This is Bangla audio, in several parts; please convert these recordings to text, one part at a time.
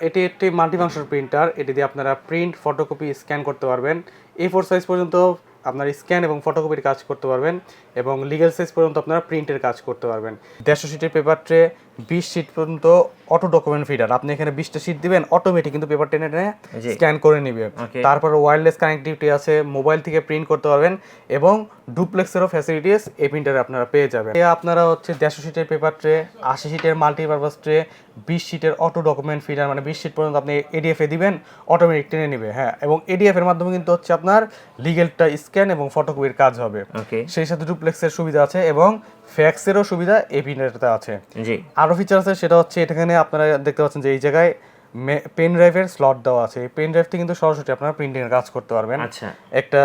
এটি একটি মাল্টিফাংশন প্রিন্টার। এটি দিয়ে আপনারা প্রিন্ট ফটোকপি স্ক্যান করতে পারবেন। এ ফোর সাইজ পর্যন্ত আপনার স্ক্যান এবং ফটোকপির কাজ করতে পারবেন এবং লিগ্যাল সাইজ পর্যন্ত আপনারা প্রিন্টের কাজ করতে পারবেন। দেড়শো সিটের পেপার ট্রে বিশ শিট পর্যন্ত অটো ডকুমেন্ট ফিডার আপনি এখানে বিশটা শিট দিবেন অটোমেটিক কিন্তু পেপার টেনে টেনে স্ক্যান করে নিবে। তারপর ওয়্যারলেস কানেক্টিভিটি আছে মোবাইল থেকে প্রিন্ট করতে পারবেন এবং ডুপ্লেক্সেরও ফ্যাসিলিটিস এই প্রিন্টারে আপনারা পেয়ে যাবেন। আপনারা হচ্ছে দেড়শো শিটের পেপার ট্রে আশি শিটের মাল্টিপারপাস ট্রে বিশ শিটের অটো ডকুমেন্ট ফিডার মানে বিশ শিট পর্যন্ত আপনি এডিএফ এ দিবেন অটোমেটিক টেনে নিবে হ্যাঁ। এবং এডিএফ এর মাধ্যমে কিন্তু হচ্ছে আপনার লিগেলটা স্ক্যান এবং ফটোকপির কাজ হবে। সেই সাথে ডুপ্লেক্সের সুবিধা আছে এবং ফ্যাক্সেরও সুবিধা এই প্রিন্টারটাতে আছে। জি। আরও ফিচার আছে সেটা হচ্ছে এখানে আপনারা দেখতে পাচ্ছেন যে এই জায়গায় পেন ড্রাইভের স্লট দেওয়া আছে। এই পেন ড্রাইভটি কিন্তু সরাসরি আপনারা প্রিন্টিং এর কাজ করতে পারবেন। আচ্ছা। একটা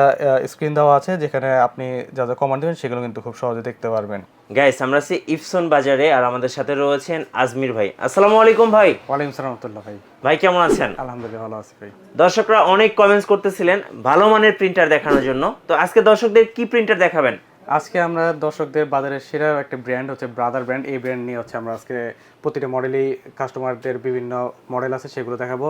স্ক্রিন দেওয়া আছে যেখানে আপনি যা যা কমান্ড দেবেন সেগুলো কিন্তু খুব সহজে দেখতে পারবেন। গাইস আমরা আছি ইফসন বাজারে আর আমাদের সাথে রয়েছেন আজমির ভাই। আসসালামু আলাইকুম ভাই। ওয়ালাইকুম সালাম রহমতুল্লাহ ভাই। ভাই কেমন আছেন? আলহামদুলিল্লাহ ভালো আছি ভাই। দর্শকরা অনেক কমেন্টস করতেছিলেন ভালো মানের প্রিন্টার দেখানোর জন্য। তো আজকে দর্শকদের কি প্রিন্টার দেখাবেন? আজকে আমরা দর্শকদের বাজারের সেরা একটা ব্র্যান্ড হচ্ছে ব্রাদার ব্র্যান্ড এই ব্র্যান্ড নিয়ে হচ্ছে আমরা আজকে প্রতিটা মডেলই কাস্টমারদের বিভিন্ন মডেল আছে সেগুলো দেখাবো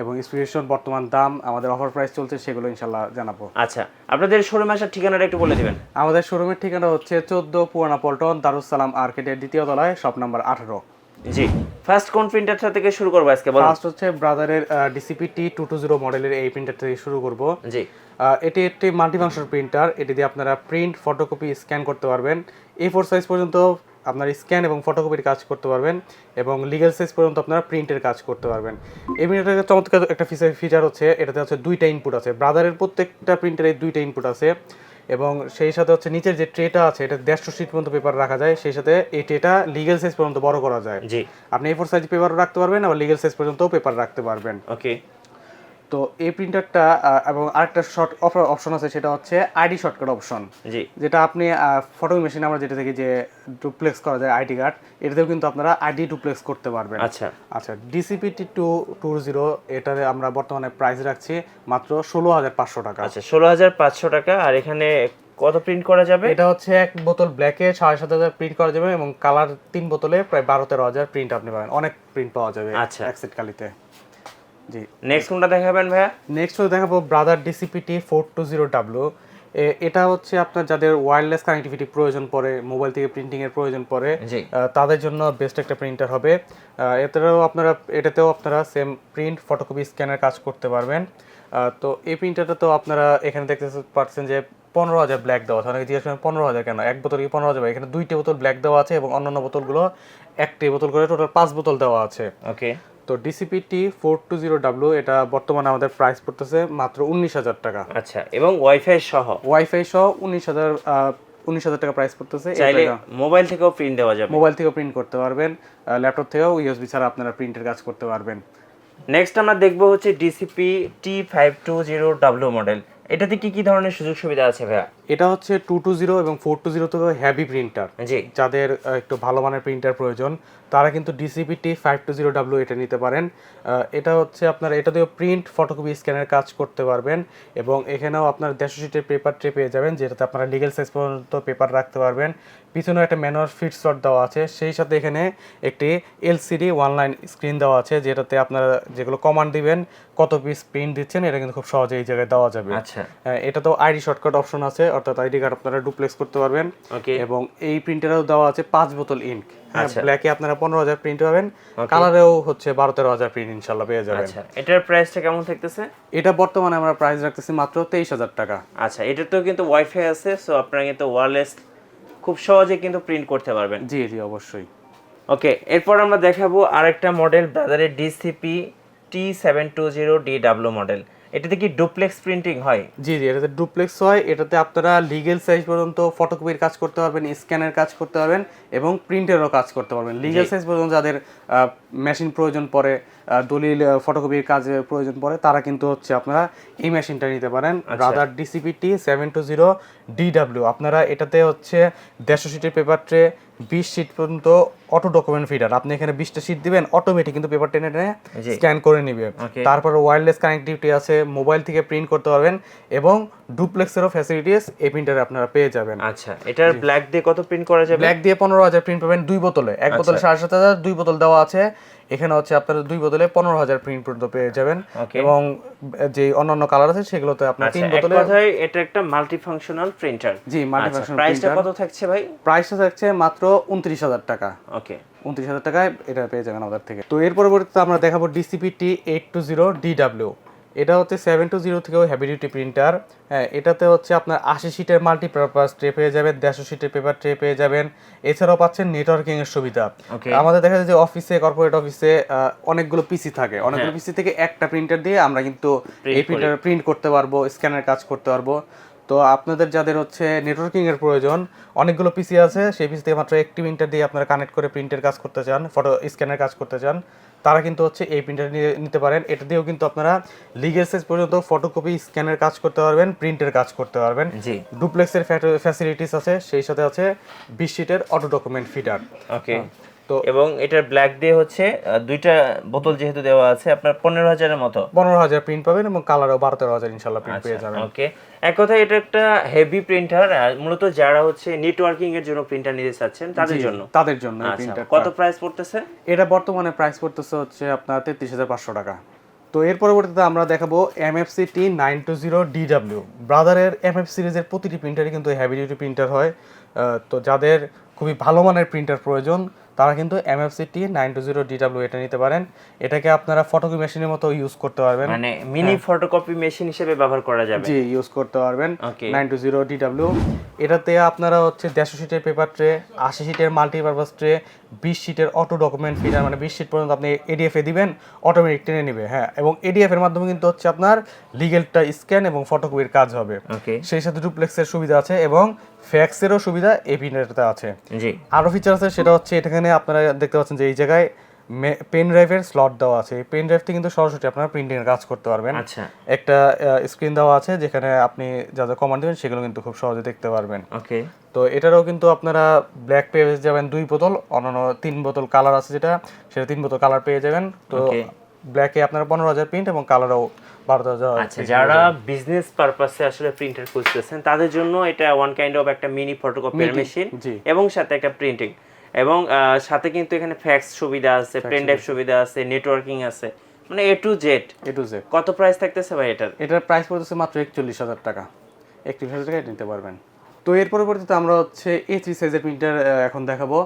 এবং ইন্সপিরেশন বর্তমান দাম আমাদের অফার প্রাইস চলছে সেগুলো ইনশাল্লাহ জানাব। আচ্ছা আপনাদের শোরুমে আসার ঠিকানাটা একটু বলে দেবেন। আমাদের শোরুমের ঠিকানা হচ্ছে চোদ্দ পুরানা পল্টন দারুসালাম আর্কেটের দ্বিতীয় তলায় শপ নাম্বার আঠারো। জি। ফার্স্ট কোন প্রিন্টারটা থেকে শুরু করব আজকে বলুন। ফার্স্ট হচ্ছে ব্রাদারের DCP T two two zero মডেলের এই প্রিন্টার থেকে শুরু করব। জি। এটি একটি মাল্টিফাংশন প্রিন্টার এটি দিয়ে আপনারা প্রিন্ট ফটোকপি স্ক্যান করতে পারবেন। এ ফোর সাইজ পর্যন্ত আপনার স্ক্যান এবং ফটোকপির কাজ করতে পারবেন এবং লিগ্যাল সাইজ পর্যন্ত আপনারা প্রিন্টের কাজ করতে পারবেন। এই প্রিন্টারের চমৎকার একটা ফিচার ফিচার হচ্ছে এটাতে হচ্ছে দুইটা ইনপুট আছে। ব্রাদারের প্রত্যেকটা প্রিন্টারে দুইটা ইনপুট আছে। এবং সেই সাথে হচ্ছে নিচের যে ট্রেটা আছে এটা দেড়শো শীট পর্যন্ত পেপার রাখা যায় সেই সাথে এই ট্রেটা লিগেল সাইজ পর্যন্ত বড় করা যায়। জি। আপনি এ ফোর সাইজ পেপারও রাখতে পারবেন আবার লিগেল সাইজ পর্যন্ত পেপার রাখতে পারবেন। ওকে তো এই প্রিন্টারটা এবং আরেকটা শর্ট অপশন আছে সেটা হচ্ছে আইডি শর্টকাট অপশন জি। যেটা আপনি ফটো মেশিন আমরা যেটা থেকে যে ডুপ্লেক্স করা যায় আইডি কার্ড এটাতেও কিন্তু আপনারা আইডি ডুপ্লেক্স করতে পারবেন। আচ্ছা। আচ্ছা ডিসিপিটি টু টু জিরো এটাতে আমরা বর্তমানে প্রাইস রাখছি মাত্র ষোলো হাজার পাঁচশো টাকা। আচ্ছা ষোলো হাজার পাঁচশো টাকা আর এখানে কত প্রিন্ট করা যাবে? এটা হচ্ছে এক বোতল ব্ল্যাকে সাড়ে সাত হাজার প্রিন্ট করা যাবে এবং কালার তিন বোতলে প্রায় বারো তেরো হাজার প্রিন্ট আপনি পাবেন। অনেক প্রিন্ট পাওয়া যাবে আচ্ছা। এক সেট কালিতে। জি। নেক্সট কোনটা দেখাবেন ভাইয়া? নেক্সট দেখাবো Brother DCPT four two zero W এটা হচ্ছে আপনার যাদের ওয়্যারলেস কানেক্টিভিটি প্রয়োজন পড়ে মোবাইল থেকে প্রিন্টিং এর প্রয়োজন পড়ে তাদের জন্য বেস্ট একটা প্রিন্টার হবে। এতেও আপনারা এটাতেও আপনারা সেম প্রিন্ট ফটোকপি স্ক্যানের কাজ করতে পারবেন। তো এই প্রিন্টারটা তো আপনারা এখানে দেখতে পাচ্ছেন যে পনেরো হাজার ব্ল্যাক দেওয়া আছে। অনেকে জিজ্ঞেস করেন পনেরো হাজার কেন? এক বোতল কি পনেরো হাজার এখানে দুইটা বোতল ব্ল্যাক দেওয়া আছে এবং অন্যান্য বোতলগুলো একটি বোতল করে টোটাল পাঁচ বোতল দেওয়া আছে। ওকে তো DCPT four two zero W এটা বর্তমানে আমাদের প্রাইস পড়তেছে মাত্র উনিশ হাজার টাকা। আচ্ছা এবং ওয়াইফাই সহ? ওয়াইফাই সহ উনিশ হাজার উনিশ হাজার টাকা প্রাইস পড়তেছে। চাইলে মোবাইল থেকেও প্রিন্ট দেওয়া যাবে। মোবাইল থেকেও প্রিন্ট করতে পারবেন ল্যাপটপ থেকেও ইউএসবি ছাড়া আপনারা প্রিন্টের কাজ করতে পারবেন। নেক্সট আমরা দেখব হচ্ছে DCP T five two zero W model এটাতে কি কি ধরনের সুযোগ সুবিধা আছে ভাইয়া? এটা হচ্ছে টু টু জিরো এবং ফোর টু জিরো তো হ্যাভি প্রিন্টার জি। যাদের একটু ভালো মানের প্রিন্টার প্রয়োজন তারা কিন্তু DCPT five two zero W এটা নিতে পারেন। এটা হচ্ছে আপনার এটা দিয়েও প্রিন্ট ফটোকপি স্ক্যানের কাজ করতে পারবেন এবং এখানেও আপনার দেড়শো শিটের পেপার ট্রে পেয়ে যাবেন যেটাতে আপনারা লিগেল সাইজ পর্যন্ত পেপার রাখতে পারবেন। পিছনে একটা ম্যানুয়াল ফিট স্লট দেওয়া আছে। সেই সাথে এখানে একটি এলসিডি ওয়ান লাইন স্ক্রিন দেওয়া আছে যেটাতে আপনারা যেগুলো কমান্ড দিবেন কত পিস প্রিন্ট দিচ্ছেন এটা কিন্তু খুব সহজে এই জায়গায় দেওয়া যাবে। আচ্ছা। এটা তো আইডি শর্টকাট অপশন আছে অর্থাৎ আইডি কার্ড আপনারা ডুপ্লেক্স করতে পারবেন। ওকে এবং এই প্রিন্টারেও দেওয়া আছে পাঁচ বোতল ইঙ্ক হ্যাঁ আচ্ছা। ব্ল্যাকে আপনারা পনেরো হাজার প্রিন্ট পাবেন কালারেও হচ্ছে বারো তেরো হাজার প্রিন্ট ইনশাল্লাহ পেয়ে যাবেন। আচ্ছা। এটার প্রাইসটা কেমন থাকতেছে? এটা বর্তমানে আমরা প্রাইস রাখতেছি মাত্র তেইশ হাজার টাকা। আচ্ছা এটাতেও কিন্তু ওয়াইফাই আছে সো আপনারা কিন্তু ওয়্যারলেস খুব সহজে কিন্তু প্রিন্ট করতে পারবেন। জি জি অবশ্যই। ওকে এরপর আমরা দেখাবো আরেকটা model ব্রাদারের DCP T seven two zero D W model এটাতে কি ডুপ্লেক্স প্রিন্টিং হয়? জি জি এটাতে ডুপ্লেক্স হয়। এটাতে আপনারা লিগেল সাইজ পর্যন্ত ফটোকপির কাজ করতে পারবেন স্ক্যানের কাজ করতে পারবেন এবং প্রিন্টেরও কাজ করতে পারবেন। লিগেল সাইজ পর্যন্ত যাদের মেশিন প্রয়োজন পড়ে দলিল ফটোকপির কাজে প্রয়োজন পড়ে তারা কিন্তু হচ্ছে আপনারা এই মেশিনটা নিতে পারেন। Brother DCPT seven two zero DW আপনারা এটাতে হচ্ছে দেড়শো শিটের পেপার ট্রে বিশ শিট পর্যন্ত অটো ডকুমেন্ট ফিডার আপনি এখানে বিশটা শিট দিবেন অটোমেটিক কিন্তু পেপার টেনে টেনে স্ক্যান করে নিবে. তারপর ওয়্যারলেস কানেক্টিভিটি আছে মোবাইল থেকে প্রিন্ট করতে পারবেন এবং ডুপ্লেক্সেরও ফ্যাসিলিটিস এই প্রিন্টারে আপনারা পেয়ে যাবেন। আচ্ছা এটার ব্ল্যাক দিয়ে কত প্রিন্ট করা যাবে? ব্ল্যাক দিয়ে পনেরো হাজার প্রিন্ট পাবেন দুই বোতলে। এক বোতলে সাড়ে সাত হাজার দুই বোতল দেওয়া আছে। এখানে হচ্ছে আপনারা দুই বোতলে পনেরো হাজার প্রিন্ট পর্যন্ত পেয়ে যাবেন। এবং যে অন্যান্য কালার আছে সেগুলোতে আপনার আচ্ছা তিন বোতলে এটা একটা মাল্টি ফাংশনাল প্রিন্টার জি মাল্টিফাংশনাল প্রাইসটা কত থাকছে ভাই? প্রাইসটা থাকছে মাত্র উনত্রিশ হাজার টাকা। ওকে। উনত্রিশ হাজার টাকায় এটা পেয়ে যাবেন আমাদের থেকে। তো এর পরবর্তীতে আমরা দেখাবো DCP T eight two zero DW এটা হচ্ছে সেভেন টু জিরো থেকেও হেভি ডিউটি প্রিন্টার হ্যাঁ এটাতে হচ্ছে আপনার আশি সিটের মাল্টিপারপাস ট্রে পেয়ে যাবেন দেড়শো সিটের পেপার ট্রে পেয়ে যাবেন। এছাড়াও পাচ্ছেন নেটওয়ার্কিং এর সুবিধা। আমাদের দেখা যায় যে অফিসে কর্পোরেট অফিসে অনেকগুলো পিসি থাকে। অনেকগুলো পিসি থেকে একটা প্রিন্টার দিয়ে আমরা কিন্তু এই প্রিন্টার প্রিন্ট করতে পারব স্ক্যানের কাজ করতে পারব। তো আপনাদের যাদের হচ্ছে নেটওয়ার্কিং এর প্রয়োজন অনেকগুলো পিসি আছে সেই পিসি থেকে মাত্র একটি প্রিন্টার দিয়ে আপনারা কানেক্ট করে প্রিন্টের কাজ করতে চান ফটো স্ক্যানের কাজ করতে চান তারা কিন্তু হচ্ছে এই প্রিন্টার নিয়ে নিতে পারেন। এটা দিয়েও কিন্তু আপনারা লিগেল সাইজ পর্যন্ত ফটোকপি স্ক্যানের কাজ করতে পারবেন প্রিন্টের কাজ করতে পারবেন। জি। ডুপ্লেক্সের ফ্যাসিলিটিস আছে সেই সাথে আছে বিশ শিটের অটো ডকুমেন্ট ফিটার ওকে তো এবং এটার ব্ল্যাক দিয়ে হচ্ছে দুইটা বোতল যেহেতু দেওয়া আছে আপনার পনেরো হাজারের মতো। পনেরো হাজার প্রিন্ট পাবেন এবং কালারও বারো তেরো হাজার ইনশাল্লাহ প্রিন্ট পেয়ে যাবেন। ওকে এক কথায় এটা একটা হেভি প্রিন্টার মূলত যারা হচ্ছে নেটওয়ার্কিং এর জন্য প্রিন্টার নিতে চাচ্ছেন তাদের জন্য। তাদের জন্য আচ্ছা প্রিন্টার কত প্রাইস পড়তেছে? এটা বর্তমানে প্রাইস পড়তেছে হচ্ছে আপনার তেত্রিশ হাজার পাঁচশো টাকা। তো এর পরবর্তীতে আমরা দেখাবো MFC T nine two zero DW ব্রাদারের MF সিরিজের প্রতিটি প্রিন্টারই কিন্তু হেভি ডিউটি প্রিন্টার হয়। তো যাদের খুবই ভালো মানের প্রিন্টার প্রয়োজন তারা কিন্তু MFC T nine two zero DW এটা নিতে পারেন। এটাকে আপনারা ফটোকি মেশিনের মতো ইউজ করতে পারবেন। মানে মিনি ফটোকপি মেশিন হিসেবে ব্যবহার করা যাবে। জি ইউজ করতে পারবেন। নাইন টু জিরো ডিডাব্লিউ এটাতে আপনারা হচ্ছে দেড়শো সিটের পেপার ট্রে আশি সিটের মাল্টিপারপাস ট্রে বিশ সিটের অটো ডকুমেন্ট ফিটার মানে বিশ সিট পর্যন্ত আপনি এডিএফ এ দিবেন অটোমেটিক টেনে নেবে হ্যাঁ। এবং এডিএফ এর মাধ্যমে কিন্তু হচ্ছে আপনার লিগেলটা স্ক্যান এবং ফটোকপির কাজ হবে। সেই সাথে ডুপ্লেক্সের সুবিধা আছে এবং ফ্যাক্সেরও সুবিধা এই প্রিন্টারটাতে আছে। জি। আরও ফিচার আছে সেটা হচ্ছে এখানে আপনারা দেখতে পাচ্ছেন যে এই জায়গায় পেন ড্রাইভের স্লট দেওয়া আছে। পেন ড্রাইভটি কিন্তু সরাসরি আপনারা প্রিন্টিং এর কাজ করতে পারবেন। আচ্ছা। একটা স্ক্রিন দেওয়া আছে যেখানে আপনি যা যা কমান্ড দেবেন সেগুলো কিন্তু খুব সহজে দেখতে পারবেন। ওকে। তো এটারও কিন্তু আপনারা ব্ল্যাক পেয়ে যাবেন দুই বোতল অন্যান্য তিন বোতল কালার আছে যেটা সেটা তিন বোতল কালার পেয়ে যাবেন। তো ব্ল্যাকে আপনারা পনেরো হাজার প্রিন্ট এবং কালারও আচ্ছা যারা বিজনেস পারপাসে আসলে প্রিন্টার খুঁজতেছেন তাদের জন্য এটা ওয়ান কাইন্ড অফ একটা মিনি ফটোকপির মেশিন এবং সাথে একটা প্রিন্টিং এবং সাথে কিন্তু এখানে ফ্যাক্স সুবিধা আছে পেন ড্রাইভ সুবিধা। আছে নেটওয়ার্কিং আছে মানে A to Z A to Z কত প্রাইস থাকতেছে ভাই এটার? এটার প্রাইস পড়তেছে মাত্র একচল্লিশ হাজার টাকা। একত্রিশ হাজার টাকা নিতে পারবেন। তো এর পরবর্তীতে আমরা হচ্ছে এ থ্রি সাইজের প্রিন্টার এখন দেখাবো।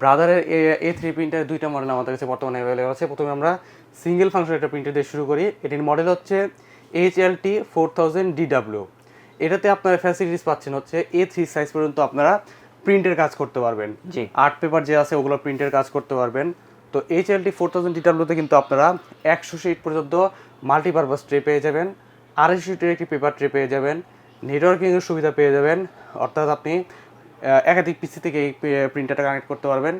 ব্রাদারের এ থ্রি প্রিন্টার দুইটা মডেল আমাদের কাছে বর্তমানে অ্যাভেলেবল আছে। প্রথমে আমরা সিঙ্গেল ফাংশন একটা প্রিন্টার দিয়ে শুরু করি। এটির মডেল হচ্ছে H L T four thousand DW এটাতে আপনারা ফ্যাসিলিটিস পাচ্ছেন হচ্ছে এ থ্রি সাইজ পর্যন্ত আপনারা প্রিন্টের কাজ করতে পারবেন। জি। আর্ট পেপার যে আছে ওগুলো প্রিন্টের কাজ করতে পারবেন। তো H L T four thousand ডিডাব্লিউতে কিন্তু আপনারা একশো শিট পর্যন্ত মাল্টিপারপাস ট্রে পেয়ে যাবেন আড়াইশো শিটের একটি পেপার ট্রে পেয়ে যাবেন নেটওয়ার্কিংয়ের সুবিধা পেয়ে যাবেন। অর্থাৎ আপনি একাধিক পিসি থেকে এই প্রিন্টারটা কানেক্ট করতে পারবেন।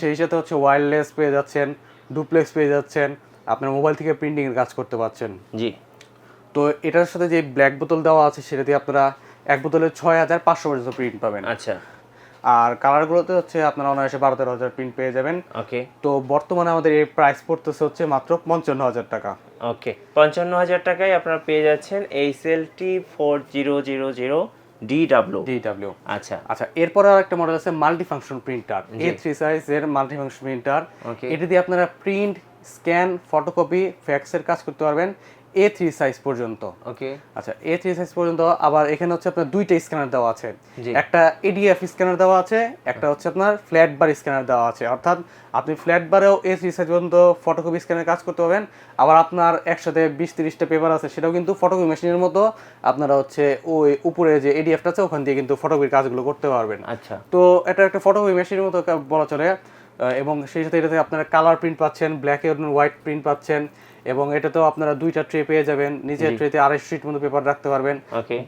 সেই সাথে হচ্ছে ওয়্যারলেস পেয়ে যাচ্ছেন ডুপ্লেক্স পেয়ে যাচ্ছেন আপনার মোবাইল থেকে প্রিন্টিং এর কাজ করতে পারছেন। জি। তো এটার সাথে যে ব্ল্যাক বোতল দেওয়া আছে সেটা দিয়ে আপনারা এক বোতলে ছয় হাজার পাঁচশো পর্যন্ত প্রিন্ট পাবেন। আচ্ছা। আর কালারগুলোতে হচ্ছে আপনারা অনায়াসে বারো তেরো হাজার প্রিন্ট পেয়ে যাবেন। ওকে তো বর্তমানে আমাদের এই প্রাইস পড়তেছে হচ্ছে মাত্র পঞ্চান্ন হাজার টাকা। ওকে পঞ্চান্ন হাজার টাকায় আপনারা পেয়ে যাচ্ছেন এই সেলটি four zero zero zero D W DW আচ্ছা। আচ্ছা এরপর আর একটা মডেল আছে multi function printer A three size এর মাল্টি ফাংশন প্রিন্টার এটা দিয়ে আপনারা প্রিন্ট স্ক্যান ফটোকপি ফ্যাক্সের কাজ করতে পারবেন। এ থ্রি সাইজ পর্যন্ত। ওকে আচ্ছা এ থ্রি সাইজ পর্যন্ত আবার এখানে হচ্ছে আপনার দুইটা স্ক্যানার দেওয়া আছে। একটা এডিএফ স্ক্যানার দেওয়া আছে একটা হচ্ছে আপনার ফ্ল্যাট বার স্ক্যানার দেওয়া আছে। অর্থাৎ আপনি ফ্ল্যাট বারেও এ থ্রি সাইজ পর্যন্ত ফটোকপি স্ক্যানের কাজ করতে পারবেন। আবার আপনার একসাথে বিশ তিরিশটা পেপার আছে সেটাও কিন্তু ফটোকপি মেশিনের মতো আপনারা হচ্ছে ওই উপরে যে এডিএফটা আছে ওখান দিয়ে কিন্তু ফটোকপির কাজগুলো করতে পারবেন। আচ্ছা। তো এটা একটা ফটোকপি মেশিনের মতো বলা চলে। এবং সেই সাথে এটাতে আপনারা কালার প্রিন্ট পাচ্ছেন ব্ল্যাক এবং হোয়াইট প্রিন্ট পাচ্ছেন। এবং এটাতেও আপনারা দুইটা ট্রে পেয়ে যাবেন। নিচের ট্রেতে আড়াইশো শিট মতো পেপার রাখতে পারবেন।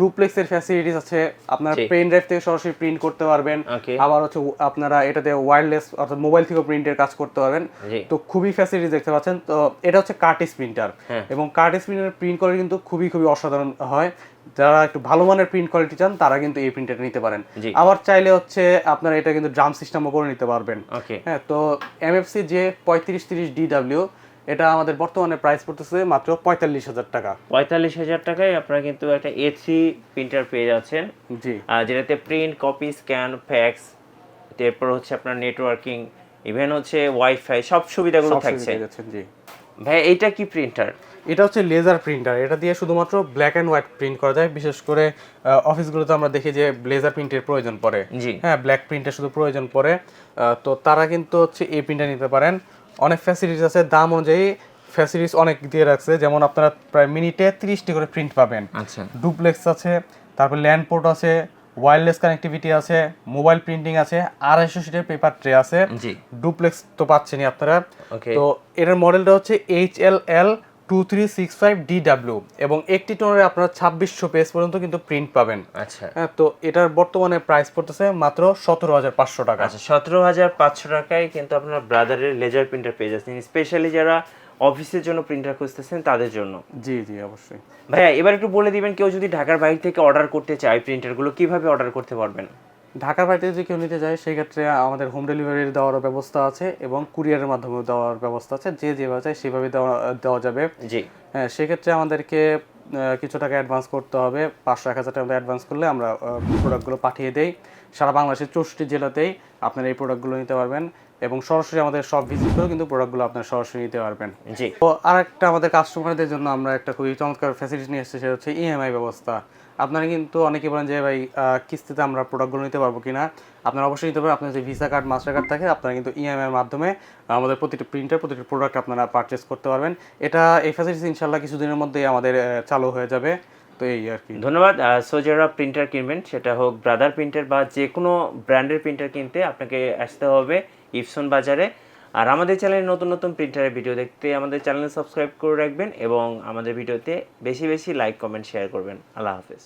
ডুপ্লেক্সের ফ্যাসিলিটিস আছে আপনার। পেন ড্রাইভ থেকে সরাসরি প্রিন্ট করতে পারবেন। আবার হচ্ছে আপনারা এটাতে ওয়্যারলেস অর্থাৎ মোবাইল থেকেও প্রিন্টের কাজ করতে পারবেন। তো খুবই ফ্যাসিলিটিস দেখতে পাচ্ছেন। তো এটা হচ্ছে কার্টিস প্রিন্টার হ্যাঁ। এবং কার্টিস প্রিন্টার প্রিন্ট কোয়ালিটি কিন্তু খুবই খুবই অসাধারণ হয়। যারা একটু ভালো মানের প্রিন্ট কোয়ালিটি চান তারা কিন্তু এই প্রিন্টারটা নিতে পারেন। আবার চাইলে হচ্ছে আপনারা এটা কিন্তু ড্রাম সিস্টেমও করে নিতে পারবেন। হ্যাঁ তো এমএফসি যে পঁয়ত্রিশ তিরিশ ডিডাব্লিউ এটা আমাদের বর্তমানে প্রাইস পড়তেছে মাত্র পঁয়তাল্লিশ হাজার টাকা। পঁয়তাল্লিশ হাজার টাকায় আপনারা কিন্তু একটা এ থ্রি প্রিন্টার পেয়ে যাচ্ছেন। জি। আর যেটাতে প্রিন্ট কপি স্ক্যান ফ্যাক্স এরপর হচ্ছে আপনার নেটওয়ার্কিং ইভেন হচ্ছে ওয়াইফাই সব সুবিধাগুলো থাকছে। জি। ভাই এটা কি প্রিন্টার এটা হচ্ছে লেজার প্রিন্টার এটা দিয়ে শুধুমাত্র ব্ল্যাক অ্যান্ড হোয়াইট প্রিন্ট করা যায়। বিশেষ করে আহ, অফিসগুলোতে আমরা দেখি যে লেজার প্রিন্টের প্রয়োজন পড়ে। জি। হ্যাঁ ব্ল্যাক প্রিন্টের শুধু প্রয়োজন পড়ে। আহ, তো তারা কিন্তু হচ্ছে এই প্রিন্টার নিতে পারেন। অনেক ফ্যাসিলিটিস আছে দাম অনুযায়ী ফ্যাসিলিটিস অনেক দিয়ে রাখছে। যেমন আপনারা প্রায় মিনিটে তিরিশটি করে প্রিন্ট পাবেন। আচ্ছা। ডুপ্লেক্স আছে তারপর ল্যান্ড পোর্ট আছে ওয়্যারলেস কানেক্টিভিটি আছে মোবাইল প্রিন্টিং আছে আড়াইশো সিটের পেপার ট্রে আছে। জি। ডুপ্লেক্স তো পাচ্ছেনই আপনারা। তো এটার মডেলটা হচ্ছে H L L two three six five D W এবং একটি টোনারে আপনারা ছাব্বিশশো পেজ পর্যন্ত কিন্তু প্রিন্ট পাবেন। আচ্ছা। হ্যাঁ তো এটার বর্তমানে প্রাইস পড়তেছে মাত্র সতেরো হাজার পাঁচশো টাকা। আচ্ছা সতেরো হাজার পাঁচশো টাকায় কিন্তু আপনার ব্রাদারের লেজার প্রিন্টার পেয়ে যাচ্ছেন স্পেশালি যারা অফিসের জন্য প্রিন্টার খুঁজতেছেন তাদের জন্য। জি জি অবশ্যই। ভাইয়া এবার একটু বলে দিবেন কেউ যদি ঢাকার বাইরে থেকে অর্ডার করতে চায় প্রিন্টারগুলো কীভাবে অর্ডার করতে পারবেন? ঢাকার বাড়িতে যদি কেউ নিতে যায় সেই ক্ষেত্রে আমাদের হোম ডেলিভারি দেওয়ার ব্যবস্থা আছে এবং কুরিয়ারের মাধ্যমে দেওয়ার ব্যবস্থা আছে। যে যেভাবে চায় সেভাবে দেওয়া দেওয়া যাবে। জি। হ্যাঁ সেক্ষেত্রে আমাদেরকে কিছু টাকা অ্যাডভান্স করতে হবে। পাঁচশো এক হাজার টাকা অ্যাডভান্স করলে আমরা প্রোডাক্টগুলো পাঠিয়ে দেই। সারা বাংলাদেশের চৌষট্টি জেলাতেই আপনারা এই প্রোডাক্টগুলো নিতে পারবেন এবং সরাসরি আমাদের সব ভিজিট করেও কিন্তু প্রোডাক্টগুলো আপনারা সরাসরি নিতে পারবেন। জি। তো আর একটা আমাদের কাস্টমারদের জন্য আমরা একটা খুবই চমৎকার ফ্যাসিলিটি নিয়ে এসেছি সেটা হচ্ছে ইএমআই ব্যবস্থা। আপনারা কিন্তু অনেকে বলেন যে, ভাই কিস্তিতে আমরা প্রোডাক্টগুলো নিতে পারব কিনা? আপনারা অবশ্যই নিতে পারবেন আপনার যে ভিসা কার্ড মাস্টার কার্ড থাকে, আপনারা কিন্তু ইএমআই এর মাধ্যমে আমাদের প্রতিটি প্রিন্টার প্রতিটি প্রোডাক্ট আপনারা পারচেস করতে পারবেন। এটা এই ফ্যাসিলিটি ইনশাল্লাহ কিছুদিনের মধ্যেই আমাদের চালু হয়ে যাবে। তো এই আর কি। ধন্যবাদ। সো যারা প্রিন্টার কিনবেন। সেটা হোক ব্রাদার প্রিন্টার বা যে কোনো ব্র্যান্ডের প্রিন্টার কিনতে আপনাকে আসতে হবে ইপসন বাজারে। আর আমাদের চ্যানেলে নতুন নতুন প্রিন্টারের ভিডিও দেখতে আমাদের চ্যানেল সাবস্ক্রাইব করে রাখবেন এবং আমাদের ভিডিওতে বেশি বেশি লাইক কমেন্ট শেয়ার করবেন। আল্লাহ হাফেজ।